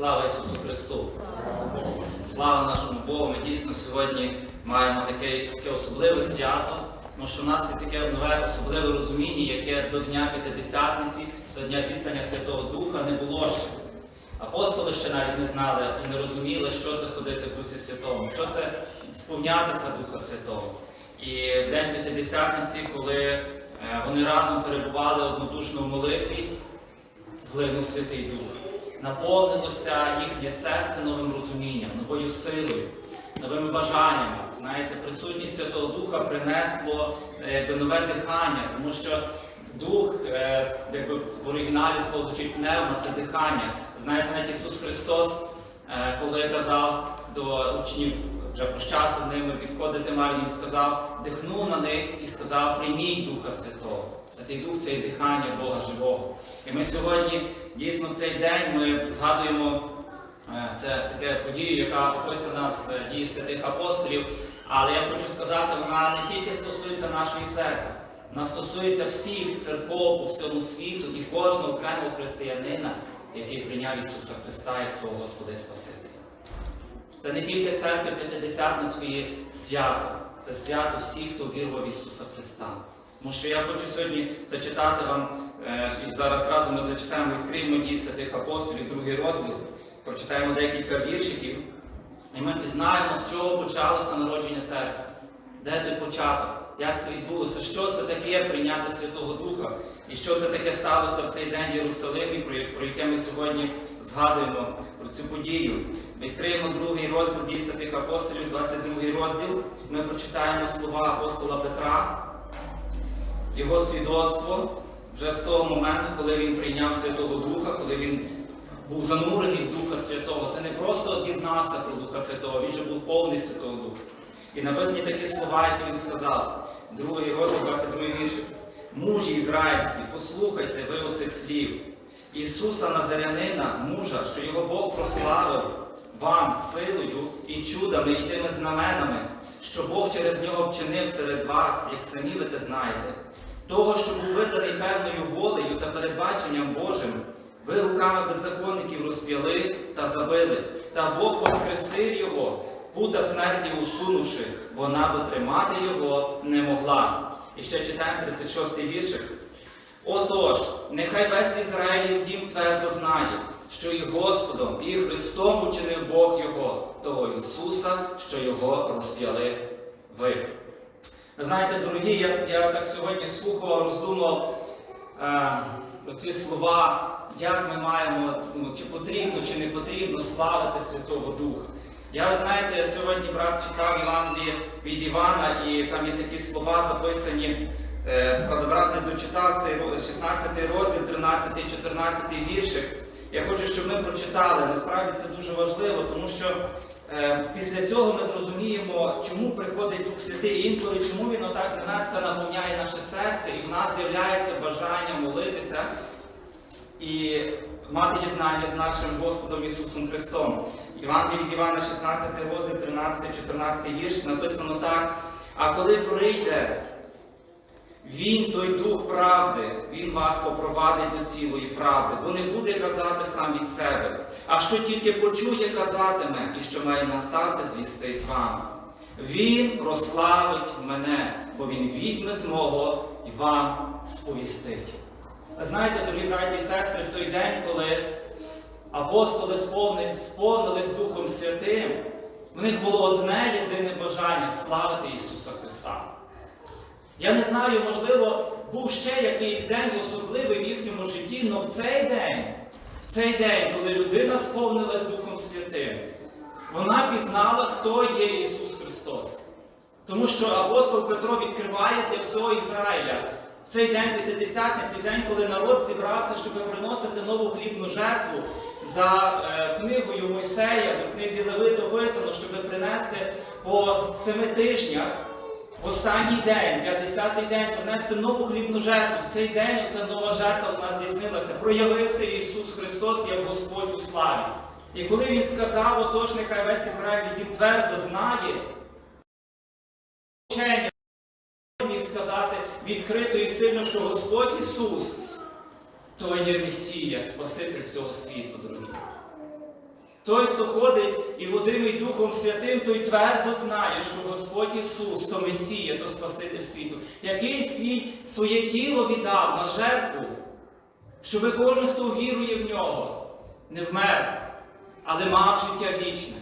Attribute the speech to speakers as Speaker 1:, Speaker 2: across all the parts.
Speaker 1: Слава Ісусу Христу! Слава нашому Богу! Ми дійсно сьогодні маємо таке, таке особливе свято, тому що в нас є таке нове особливе розуміння, яке до Дня П'ятидесятниці, до Дня зістання Святого Духа не було ще. Апостоли ще навіть не знали і не розуміли, що це ходити в Дусі Святому, що це сповнятися Духа Святого. І в День П'ятидесятниці, коли е, вони разом перебували однодушно в молитві, злинув Святий Дух. Наповнилося їхнє серце новим розумінням, новою силою, новими бажаннями. Знаєте, присутність Святого Духа принесло е, якби, нове дихання, тому що дух, е, якби в оригіналі слово звучить пневма, це дихання. Знаєте, навіть Ісус Христос, е, коли казав до учнів, вже прощався з ними, відходити мав, і сказав, дихнув на них і сказав, прийміть Духа Святого. Святий Дух це і дихання Бога живого. І ми сьогодні дійсно в цей день ми згадуємо е, це таке подію, яка описана в дії святих апостолів. Але я хочу сказати, вона не тільки стосується нашої церкви, вона стосується всіх церков по всьому світу і кожного окремого християнина, який прийняв Ісуса Христа як свого Господа і Спасителя. Це не тільки церкви П'ятидесятницької свято, це свято всіх, хто вірував в Ісуса Христа. Тому що я хочу сьогодні зачитати вам, е, і зараз разом ми зачитаємо, відкриємо дії святих апостолів, другий розділ, прочитаємо декілька віршиків, і ми пізнаємо, з чого почалося народження церкви, де той початок, як це відбулося, що це таке прийняти Святого Духа, і що це таке сталося в цей день в Єрусалимі, про яке ми сьогодні згадуємо про цю подію. Відкриємо другий розділ дій святих апостолів, 22 розділ. Ми прочитаємо слова апостола Петра його свідоцтво вже з того моменту, коли він прийняв Святого Духа, коли він був занурений в Духа Святого. Це не просто дізнався про Духа Святого, він вже був повний Святого Духа. І написані такі слова, які він сказав, другий розділ, 22 віршик. Мужі ізраїльські, послухайте ви оцих слів. Ісуса Назарянина, мужа, що його Бог прославив вам силою і чудами, і тими знаменами, що Бог через нього вчинив серед вас, як самі ви те знаєте. Того, що був виданий певною волею та передбаченням Божим, ви руками беззаконників розп'яли та забили, та Бог воскресив його, пута смерті усунувши, вона би тримати його не могла. І ще читаємо 36-й віршик. Отож, нехай весь Ізраїлів дім твердо знає, що і Господом, і Христом учинив Бог Його, того Ісуса, що Його розп'яли ви. Знаєте, дорогі, я, я так сьогодні слухав, роздумав е, оці слова, як ми маємо, ну, чи потрібно, чи не потрібно славити Святого Духа. Я, ви знаєте, сьогодні брат читав Євангеліє від Івана, і там є такі слова записані. Е, брат не дочитав цей 16 розділ, 13, 14 віршик. Я хочу, щоб ми прочитали. Насправді це дуже важливо, тому що після цього ми зрозуміємо, чому приходить Дух Святий інколи, чому він отак зненацька наповняє наше серце, і в нас з'являється бажання молитися і мати єднання з нашим Господом Ісусом Христом. Іван від Івана, 16 розділ, 13, 14 вірш, написано так. А коли прийде він, той дух правди, він вас попровадить до цілої правди, бо не буде казати сам від себе, а що тільки почує, казатиме, і що має настати, звістить вам. Він прославить мене, бо він візьме з мого і вам сповістить. Знаєте, дорогі браті і сестри, в той день, коли апостоли сповнились Духом Святим, в них було одне єдине бажання славити Ісуса Христа. Я не знаю, можливо, був ще якийсь день особливий в їхньому житті, але в цей день, в цей день, коли людина сповнилась Духом Святим, вона пізнала, хто є Ісус Христос. Тому що апостол Петро відкриває для всього Ізраїля цей день П'ятидесятниці, день, коли народ зібрався, щоб приносити нову хлібну жертву. За е, книгою Мойсея, в книзі Левит описано, щоб принести по семи тижнях останній день, 50-й день, принести нову хлібну жертву. В цей день оця нова жертва в нас здійснилася. Проявився Ісус Христос як Господь у славі. І коли Він сказав, отож, нехай весь Ізраїль дім твердо знає, вчення міг сказати відкрито і сильно, що Господь Ісус то є Месія, Спаситель всього світу, дорогі. Той, хто ходить і водимий Духом Святим, той твердо знає, що Господь Ісус, то Месія, то Спаситель світу, який свій, своє тіло віддав на жертву, щоб кожен, хто вірує в нього, не вмер, але мав життя вічне.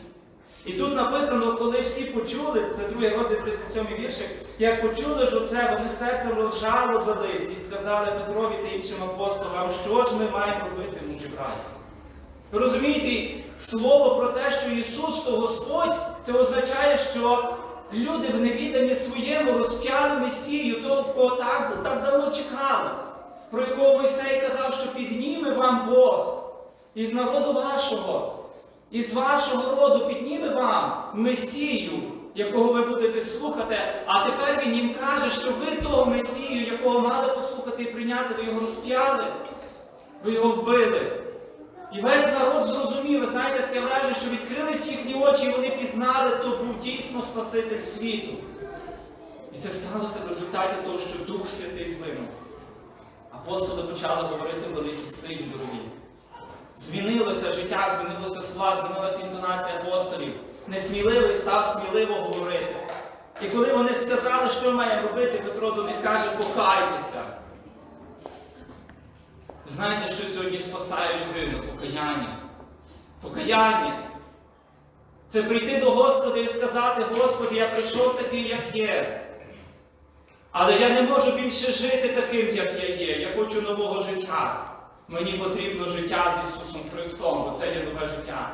Speaker 1: І тут написано, коли всі почули, це другий розділ 37 віршик, як почули ж оце, вони серцем розжалобились і сказали Петрові та іншим апостолам, що ж ми маємо робити, мужі браті. Розумієте, слово про те, що Ісус то Господь, це означає, що люди в невіданні своєму розп'яли Месію, того, кого так, так давно чекали, про якого Мойсей казав, що підніме вам Бог із народу вашого, із вашого роду підніме вам Месію, якого ви будете слухати, а тепер Він їм каже, що ви того Месію, якого мали послухати і прийняти, ви його розп'яли, ви його вбили. І весь народ зрозумів, ви знаєте, таке враження, що відкрились їхні очі, і вони пізнали, то був дійсно Спаситель світу. І це сталося в результаті того, що Дух Святий злинув. Апостоли почали говорити великі силі, дорогі. Змінилося життя, змінилося слова, змінилася інтонація апостолів. Несміливий став сміливо говорити. І коли вони сказали, що маємо робити, Петро до них каже, покайтеся. Знаєте, що сьогодні спасає людину? Покаяння. Покаяння. Це прийти до Господа і сказати, Господи, я прийшов такий, як є. Але я не можу більше жити таким, як я є. Я хочу нового життя. Мені потрібно життя з Ісусом Христом, бо це є нове життя.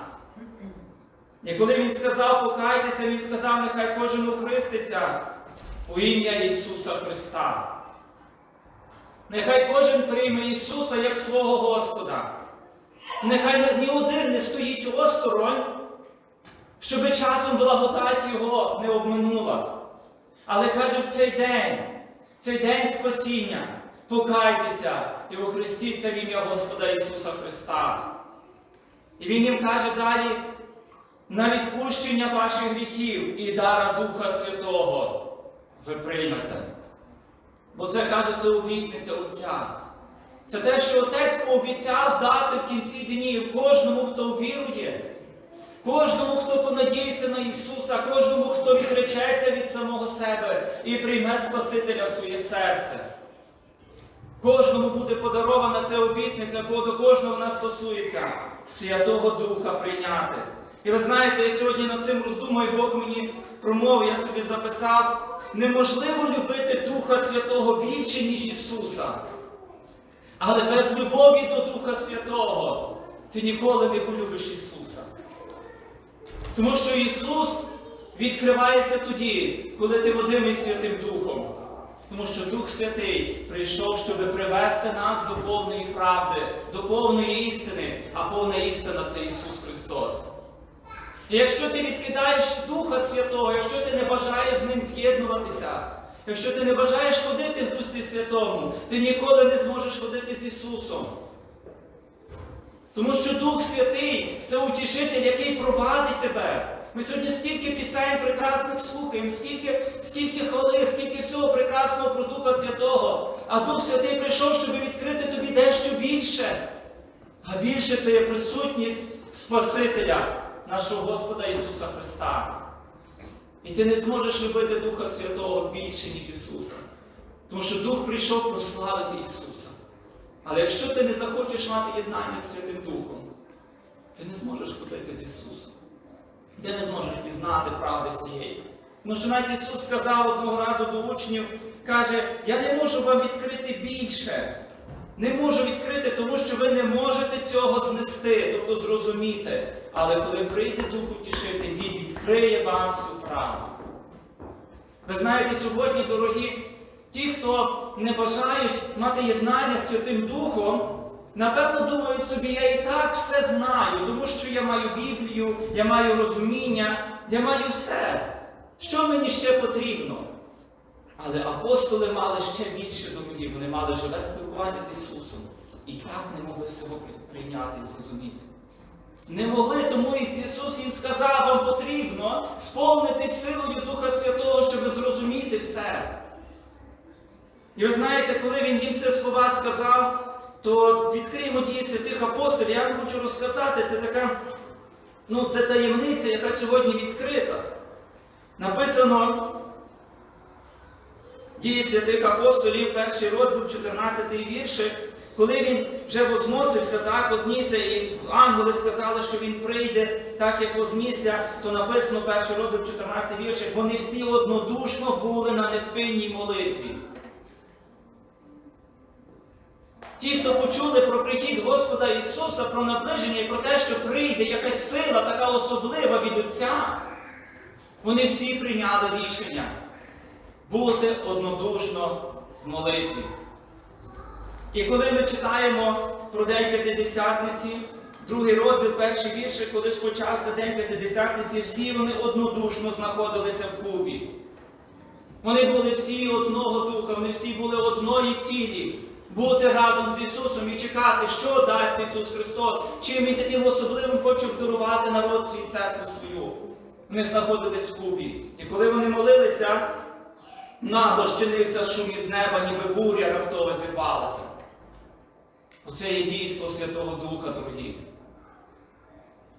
Speaker 1: І коли Він сказав, покайтеся, Він сказав, нехай кожен охриститься у ім'я Ісуса Христа. Нехай кожен прийме Ісуса як свого Господа. Нехай ні один не стоїть осторонь, щоби часом благодать Його не обминула. Але каже в цей день, цей день спасіння, покайтеся і охрестіться в ім'я Господа Ісуса Христа. І Він їм каже далі, на відпущення ваших гріхів і дара Духа Святого ви приймете. Бо це каже, це обітниця Отця. Це те, що Отець пообіцяв дати в кінці днів кожному, хто вірує, кожному, хто понадіється на Ісуса, кожному, хто відречеться від самого себе і прийме Спасителя в своє серце. Кожному буде подарована ця обітниця, бо до кожного вона стосується Святого Духа прийняти. І ви знаєте, я сьогодні над цим роздумую, Бог мені промовив, я собі записав. Неможливо любити Духа Святого більше, ніж Ісуса. Але без любові до Духа Святого ти ніколи не полюбиш Ісуса. Тому що Ісус відкривається тоді, коли ти водимий Святим Духом. Тому що Дух Святий прийшов, щоб привести нас до повної правди, до повної істини, а повна істина це Ісус. І якщо ти відкидаєш Духа Святого, якщо ти не бажаєш з ним з'єднуватися, якщо ти не бажаєш ходити в Дусі Святому, ти ніколи не зможеш ходити з Ісусом. Тому що Дух Святий це утішитель, який провадить тебе. Ми сьогодні стільки пісень прекрасних слухаємо, скільки, скільки хвали, скільки всього прекрасного про Духа Святого. А Дух Святий прийшов, щоб відкрити тобі дещо більше. А більше це є присутність Спасителя, нашого Господа Ісуса Христа. І ти не зможеш любити Духа Святого більше, ніж Ісуса. Тому що Дух прийшов прославити Ісуса. Але якщо ти не захочеш мати єднання з Святим Духом, ти не зможеш ходити з Ісусом. Ти не зможеш пізнати правди всієї. Тому що навіть Ісус сказав одного разу до учнів, каже, я не можу вам відкрити більше. Не можу відкрити, тому що ви не можете цього знести, тобто зрозуміти. Але коли прийде Дух Утішитель, Він відкриє вам всю правду. Ви знаєте, сьогодні, дорогі, ті, хто не бажають мати єднання з Святим Духом, напевно думають собі, я і так все знаю, тому що я маю Біблію, я маю розуміння, я маю все. Що мені ще потрібно? Але апостоли мали ще більше дорогі, вони мали живе спілкування з Ісусом. І так не могли всього прийняти і зрозуміти. Не могли, тому Ісус їм сказав, вам потрібно сповнитись силою Духа Святого, щоб зрозуміти все. І ви знаєте, коли він їм це слова сказав, то відкриємо дії святих апостолів. Я вам хочу розказати, це така Ну, це таємниця, яка сьогодні відкрита. Написано Дії святих апостолів, перший розділ, 14 віршик, коли він вже возносився, так, вознісся, і ангели сказали, що він прийде, так як вознісся, то написано перший розділ, 14 віршик, вони всі однодушно були на невпинній молитві. Ті, хто почули про прихід Господа Ісуса, про наближення і про те, що прийде якась сила, така особлива від Отця, вони всі прийняли рішення бути однодушно в молитві. І коли ми читаємо про День П'ятидесятниці, другий розділ, перший віршик, коли ж почався День П'ятидесятниці, всі вони однодушно знаходилися в купі. Вони були всі одного духа, вони всі були одної цілі. Бути разом з Ісусом і чекати, що дасть Ісус Христос, чим Він таким особливим хоче обдарувати народ свій церкву свою. Вони знаходились в кубі. І коли вони молилися, нагло щинився шум із неба, ніби буря раптово зірвалася. Оце є дійство Святого Духа, дорогі.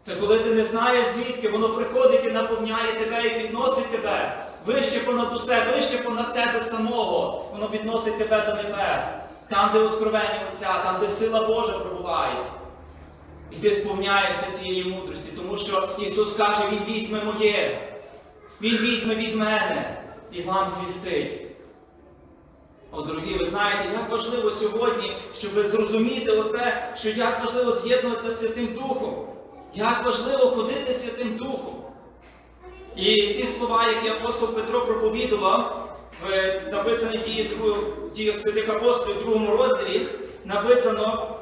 Speaker 1: Це коли ти не знаєш звідки, воно приходить і наповняє тебе і підносить тебе вище понад усе, вище понад тебе самого. Воно підносить тебе до небес. Там, де откровення Отця, там, де сила Божа пробуває. І ти сповняєшся цієї мудрості, тому що Ісус каже, Він візьме моє, Він візьме від мене і вам звістить. О, дорогі, ви знаєте, як важливо сьогодні, щоб зрозуміти оце, що як важливо з'єднуватися з Святим Духом, як важливо ходити з Святим Духом. І ці слова, які апостол Петро проповідував, написані другого- діях святих апостолів, в другому розділі, написано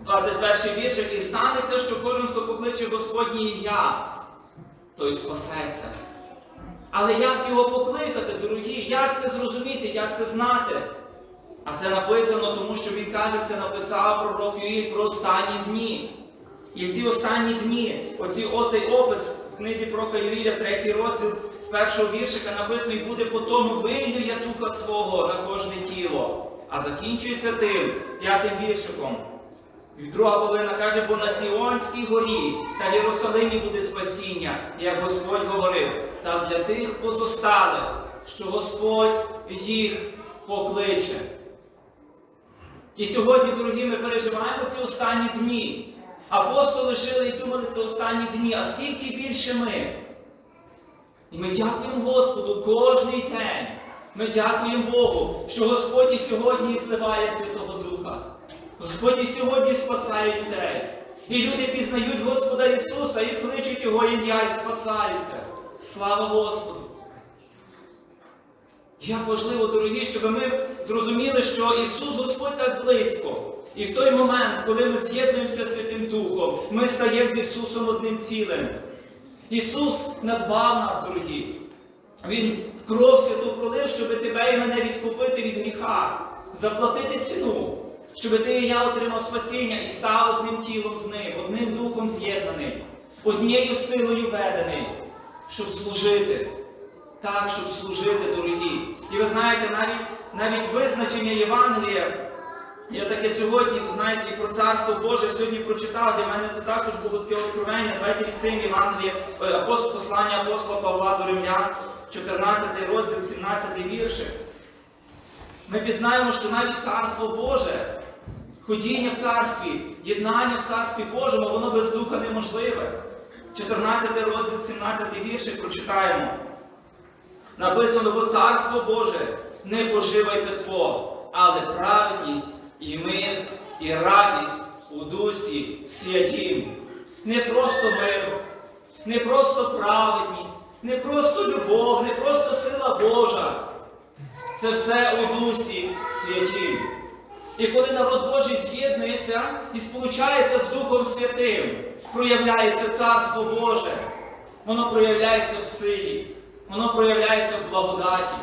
Speaker 1: 21 віршик, і станеться, що кожен, хто покличе Господнє ім'я, той спасеться. Але як його покликати, дорогі? Як це зрозуміти, як це знати? А це написано, тому що він каже, це написав пророк Юїль про останні дні. І в ці останні дні, оці, оцей опис в книзі пророка Юїля, третій розділ з першого віршика написано, і буде по тому вилью я духа свого на кожне тіло. А закінчується тим п'ятим віршиком. І Друга половина каже, бо на Сіонській горі та в Єрусалимі буде спасіння, як Господь говорив, та для тих позосталих, що Господь їх покличе. І сьогодні, дорогі, ми переживаємо ці останні дні. Апостоли жили і думали це останні дні, а скільки більше ми. І ми дякуємо Господу кожний день. Ми дякуємо Богу, що Господь і сьогодні зливає Святого. Господь і сьогодні спасає людей. І люди пізнають Господа Ісуса і кличуть Його ім'я і спасаються. Слава Господу! Як важливо, дорогі, щоб ми зрозуміли, що Ісус Господь так близько. І в той момент, коли ми з'єднуємося з Святим Духом, ми стаємо з Ісусом одним цілим. Ісус надбав нас, дорогі. Він кров святу пролив, щоб тебе і мене відкупити від гріха, заплатити ціну, щоб ти і я отримав спасіння і став одним тілом з ним, одним духом з'єднаний, однією силою ведений, щоб служити. Так, щоб служити, дорогі. І ви знаєте, навіть, навіть визначення Євангелія. Я таке сьогодні, знаєте, і про Царство Боже сьогодні прочитав, для мене це також було таке откровення. Давайте відкриємо Євангеліє, е, апост- послання апостола Павла до Римлян, 14 розділ, 17 віршик. Ми пізнаємо, що навіть Царство Боже, ходіння в царстві, єднання в царстві Божому, воно без духа неможливе. 14 розділ, 17 віршик прочитаємо. Написано, бо царство Боже не пожива й питво, але праведність і мир, і радість у дусі святім. Не просто мир, не просто праведність, не просто любов, не просто сила Божа. Це все у дусі святім. І коли народ Божий з'єднується і сполучається з Духом Святим, проявляється Царство Боже, воно проявляється в силі, воно проявляється в благодаті,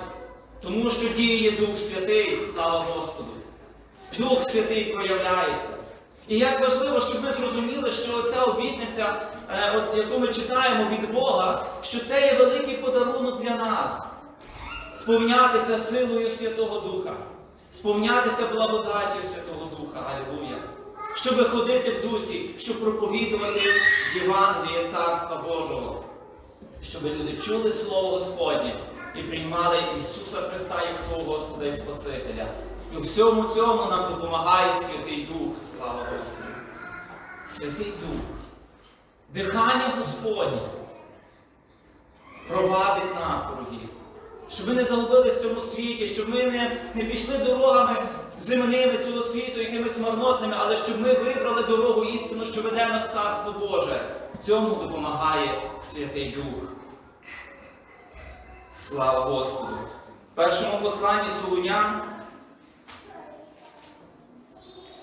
Speaker 1: тому що діє Дух Святий, слава Господу. Дух Святий проявляється. І як важливо, щоб ми зрозуміли, що ця обітниця, е, яку ми читаємо від Бога, що це є великий подарунок для нас сповнятися силою Святого Духа, сповнятися благодаттю Святого Духа. Алілуя. щоб ходити в дусі, щоб проповідувати Євангеліє Царства Божого, щоб люди чули Слово Господнє і приймали Ісуса Христа як свого Господа і Спасителя. І у всьому цьому нам допомагає Святий Дух, слава Господу. Святий Дух, дихання Господнє провадить нас, дорогі. Щоб ми не загубились в цьому світі, щоб ми не, не пішли дорогами земними цього світу, якимись марнотними, але щоб ми вибрали дорогу істину, що веде нас Царство Боже. В цьому допомагає Святий Дух. Слава Господу! В першому посланні Солунян,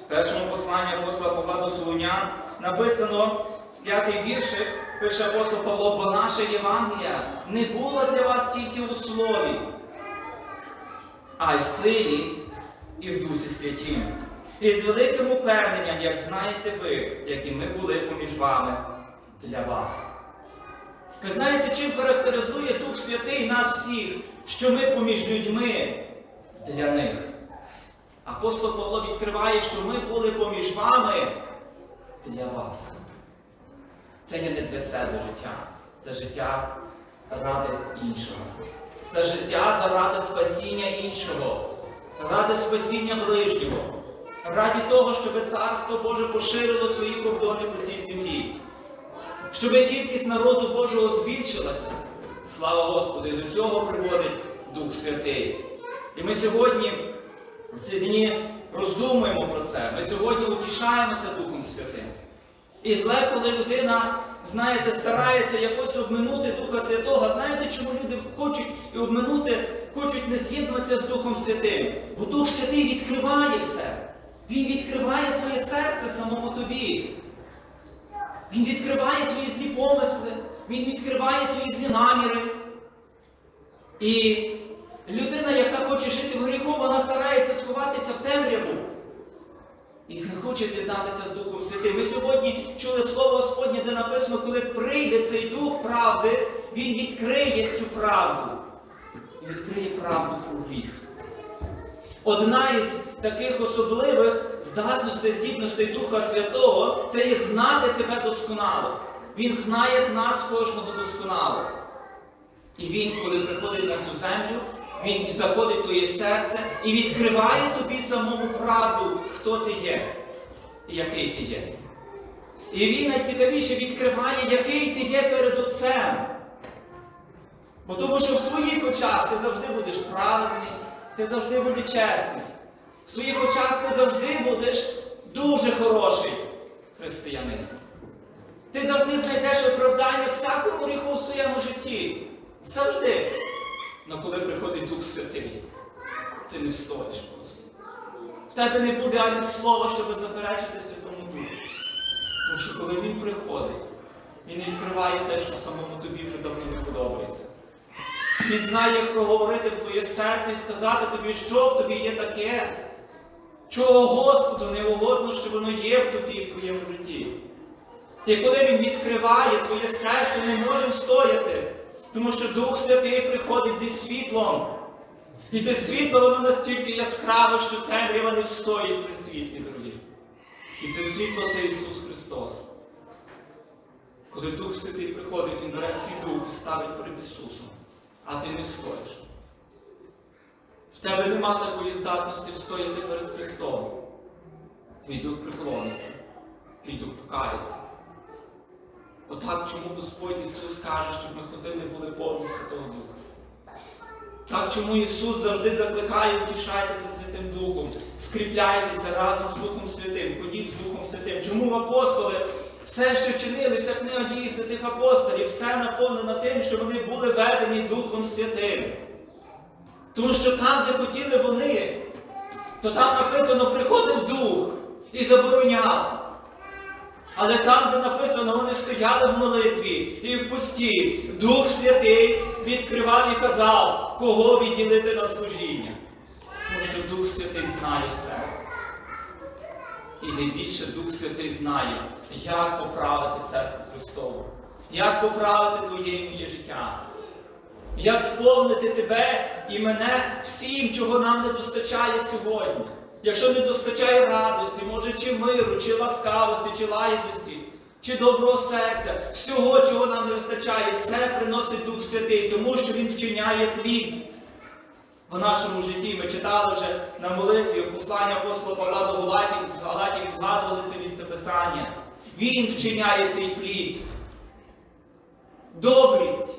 Speaker 1: в першому посланні апостола Павла до Солунян написано п'ятий віршик, пише апостол Павло, бо наша Євангелія не була для вас тільки у слові, а й в силі і в Дусі Святім. І з великим упевненням, як знаєте ви, які ми були поміж вами для вас. Ви знаєте, чим характеризує Дух Святий нас всіх, що ми поміж людьми для них. Апостол Павло відкриває, що ми були поміж вами для вас. Це є не для себе життя, це життя ради іншого. Це життя заради спасіння іншого, ради спасіння ближнього, раді того, щоб Царство Боже поширило свої кордони по цій землі, щоб кількість народу Божого збільшилася. Слава Господу! І до цього приводить Дух Святий. І ми сьогодні в ці дні роздумуємо про це. Ми сьогодні утішаємося Духом Святим. І зле, коли людина, знаєте, старається якось обминути Духа Святого. Знаєте, чому люди хочуть і обминути, хочуть не з'єднуватися з Духом Святим? Бо Дух Святий відкриває все. Він відкриває твоє серце самому тобі. Він відкриває твої злі помисли, Він відкриває твої злі наміри. І людина, яка хоче жити в гріху, вона старається сховатися в темряву. І хоче з'єднатися з Духом Святим. Ми сьогодні чули слово Господнє, де написано, коли прийде цей Дух правди, Він відкриє всю правду. І відкриє правду про гріх. Одна із таких особливих здатностей, здібностей Духа Святого це є знати тебе досконало. Він знає нас кожного досконало. І він, коли приходить на цю землю, він заходить в твоє серце і відкриває тобі самому правду, хто ти є і який ти є. І він найцікавіше відкриває, який ти є перед Отцем. Бо тому що в своїх очах ти завжди будеш праведний, ти завжди будеш чесний. В своїх очах ти завжди будеш дуже хороший християнин. Ти завжди знайдеш виправдання всякому гріху у своєму житті. Завжди. Але коли приходить Дух Святий, ти не встоїш просто. В тебе не буде ані слова, щоб заперечити Святому Духу. Тому що коли Він приходить, Він відкриває те, що самому тобі вже давно не подобається. Він знає, як проговорити в твоє серце і сказати тобі, що в тобі є таке, чого Господу не угодно, що воно є в тобі в твоєму житті. І коли Він відкриває, твоє серце не може встояти, тому що Дух Святий приходить зі світлом. І те світло воно настільки яскраве, що темрява не встоїть при світлі, дорогі. І це світло це Ісус Христос. Коли Дух Святий приходить, Він бере твій дух і ставить перед Ісусом, а ти не встоїш. В тебе нема такої здатності встояти перед Христом. Твій дух приклониться, твій дух покається. Отак чому Господь Ісус каже, щоб ми ходили були повні Святого Духа. Так чому Ісус завжди закликає утішайтеся Святим Духом, скріпляйтеся разом з Духом Святим, ходіть з Духом Святим. Чому апостоли все, що чинили, вся книга дії святих апостолів, все наповнено тим, що вони були ведені Духом Святим. Тому що там, де хотіли вони, то там написано, приходив Дух і забороняв. Але там, де написано, вони стояли в молитві і в пості, Дух Святий відкривав і казав, кого відділити на служіння. Тому що Дух Святий знає все. І найбільше Дух Святий знає, як поправити церкву Христову, як поправити твоє і моє життя, як сповнити тебе і мене всім, чого нам не достачає сьогодні. Якщо не достачає радості, може, чи миру, чи ласкавості, чи лагідності, чи доброго серця, всього, чого нам не вистачає, все приносить Дух Святий, тому що Він вчиняє плід. В нашому житті ми читали вже на молитві послання апостола Павла до Галатів, згадували це місце Писання. Він вчиняє цей плід. Добрість,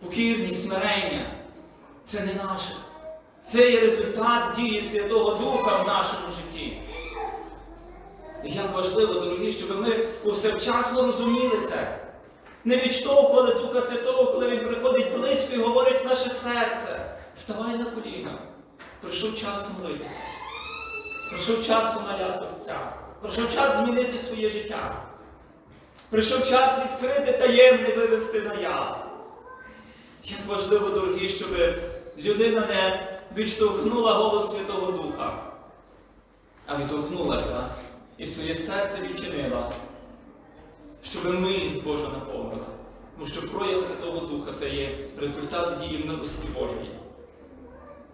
Speaker 1: покірність, смирення це не наше. Це є результат дії Святого Духа в нашому житті. І як важливо, дорогі, щоб ми повсякчасно розуміли це. Не відштовхували Духа Святого, коли Він приходить близько і говорить в наше серце. Вставай на коліна. Прийшов час молитися. Прийшов час умоляти Отця. Прийшов час змінити своє життя. Прийшов час відкрити таємне вивести наяву. Як важливо, дорогі, щоб людина не відштовхнула голос Святого Духа, а відтолкнулася і своє серце відчинила, щоб милість Божа наповнила. Тому що прояв Святого Духа це є результат дії милості Божої.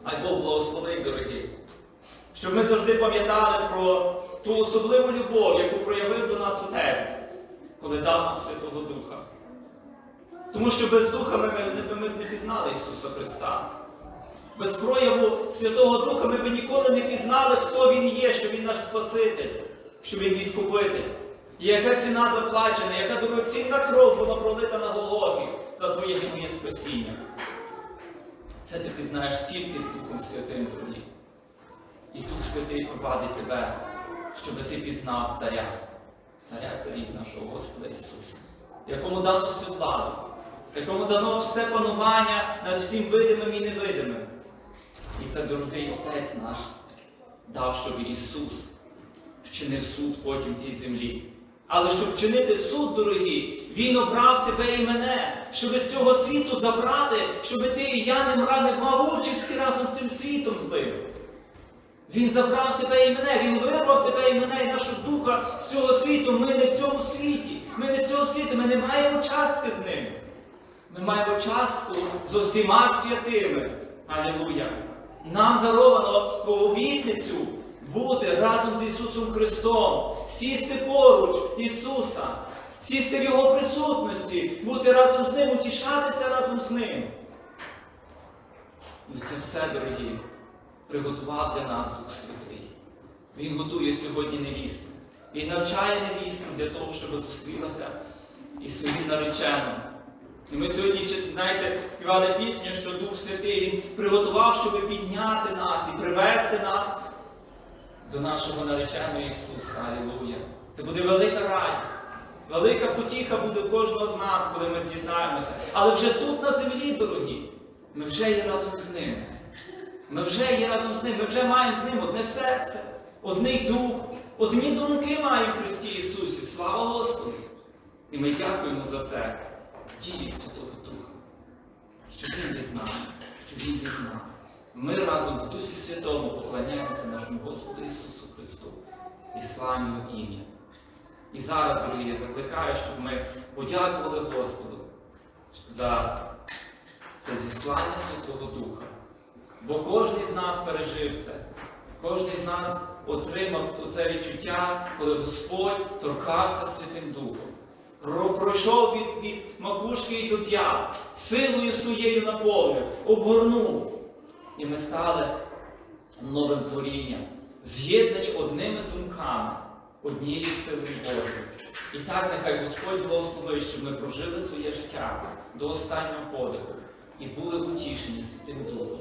Speaker 1: Хай Бог благословить, дорогі. Щоб ми завжди пам'ятали про ту особливу любов, яку проявив до нас Отець, коли дав нам Святого Духа. Тому що без Духа ми, ми, ми, ми не пізнали Ісуса Христа. Без прояву Святого Духа ми б ніколи не пізнали, хто Він є, що Він наш Спаситель, що Він відкупитель. І яка ціна заплачена, яка дорогоцінна кров була пролита на Голгофі за твоє і моє спасіння. Це ти пізнаєш тільки з Духом Святим тоді. І Дух Святий провадить тебе, щоб ти пізнав царя, царя царів нашого Господа Ісуса, якому дано всю владу, якому дано все панування над всім видимим і невидимим. Дорогий Отець наш дав, щоб Ісус вчинив суд потім цій землі. Але щоб вчинити суд, дорогі, Він обрав тебе і мене, щоб з цього світу забрати, щоб ти і я не мав участі разом з цим світом злим. Він забрав тебе і мене, Він вирвав тебе і мене, і нашого духа з цього світу. Ми не в цьому світі. Ми не з цього світу, ми не маємо частки з ним. Ми маємо частку з усіма святими. Алілуя! Нам даровано обітницю бути разом з Ісусом Христом, сісти поруч Ісуса, сісти в Його присутності, бути разом з Ним, утішатися разом з Ним. І це все, дорогі, приготував для нас Дух Святий. Він готує сьогодні невісту. Він навчає невісту для того, щоб зустрілася із своїм нареченим. І ми сьогодні, знаєте, співали пісню, що Дух Святий Він приготував, щоб підняти нас і привести нас до нашого нареченого Ісуса. Алілуя. Це буде велика радість. Велика потіха буде кожного з нас, коли ми з'єднаємося. Але вже тут на землі, дорогі, ми вже є разом з ним. Ми вже є разом з ним, ми вже маємо з ним одне серце, одний дух, одні думки маємо в Христі Ісусі. Слава Господу! І ми дякуємо за це дії Святого Духа, що Він є з нами, що Він є в нас. Ми разом в Дусі Святому поклоняємося нашому Господу Ісусу Христу і славимо ім'я. І зараз, дорогі, я закликаю, щоб ми подякували Господу за це зіслання Святого Духа. Бо кожен з нас пережив це. Кожен з нас отримав це відчуття, коли Господь торкався Святим Духом. Про- Пройшов від, від макушки і до п'ят, силою своєю наповнив, обгорнув. І ми стали новим творінням, з'єднані одними думками, однією силою Божою. І так нехай Господь благословить, щоб ми прожили своє життя до останнього подиху і були утішені Святим Духом.